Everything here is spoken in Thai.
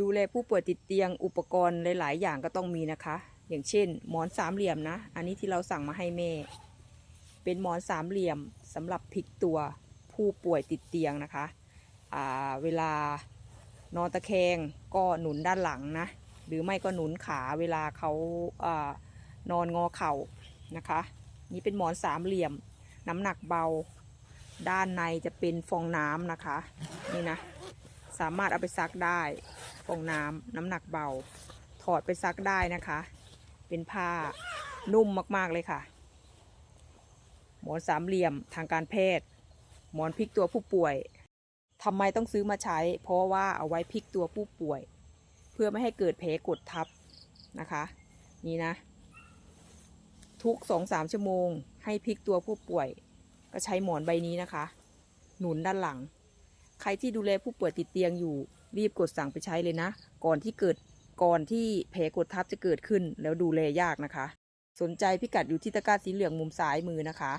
ดูแลผู้ป่วยติดเตียงอุปกรณ์หลาย ๆ อย่างก็ต้องมีนะคะ อย่างเช่น หมอนสามเหลี่ยมนะ อันนี้ที่เราสั่งมาให้แม่ เป็นหมอนสามเหลี่ยมสำหรับพลิกตัวผู้ป่วยติดเตียงนะคะเวลานอนตะแคงก็หนุนด้านหลังนะ หรือไม่ก็หนุนขาเวลาเขาอานอนงอเข่านะคะ นี่เป็นหมอนสามเหลี่ยม น้ำหนักเบา ด้านในจะเป็นฟองน้ำนะคะ นี่นะ สามารถเอาไปซักได้ ฟองน้ำน้ำหนักเบา ถอดไปซักได้นะคะ เป็นผ้านุ่มมากๆเลยค่ะ หมอนสามเหลี่ยมทางการแพทย์ หมอนพลิกตัวผู้ป่วยทำไมต้องซื้อมาใช้ เพราะว่าเอาไว้พลิกตัวผู้ป่วย เพื่อไม่ให้เกิดแผลกดทับนะคะ นี่นะ ทุกสองสามชั่วโมง ให้พลิกตัวผู้ป่วย ก็ใช้หมอนใบนี้นะคะ หนุนด้านหลัง ใครที่ดูแลผู้ป่วยติดเตียงอยู่ รีบกดสั่งไปใช้เลยนะ ก่อนที่เกิดก่อนที่แผลกดทับจะเกิดขึ้นแล้วดูแลยากนะคะ สนใจพิกัดอยู่ที่ตะกร้าสีเหลืองมุมซ้ายมือนะคะ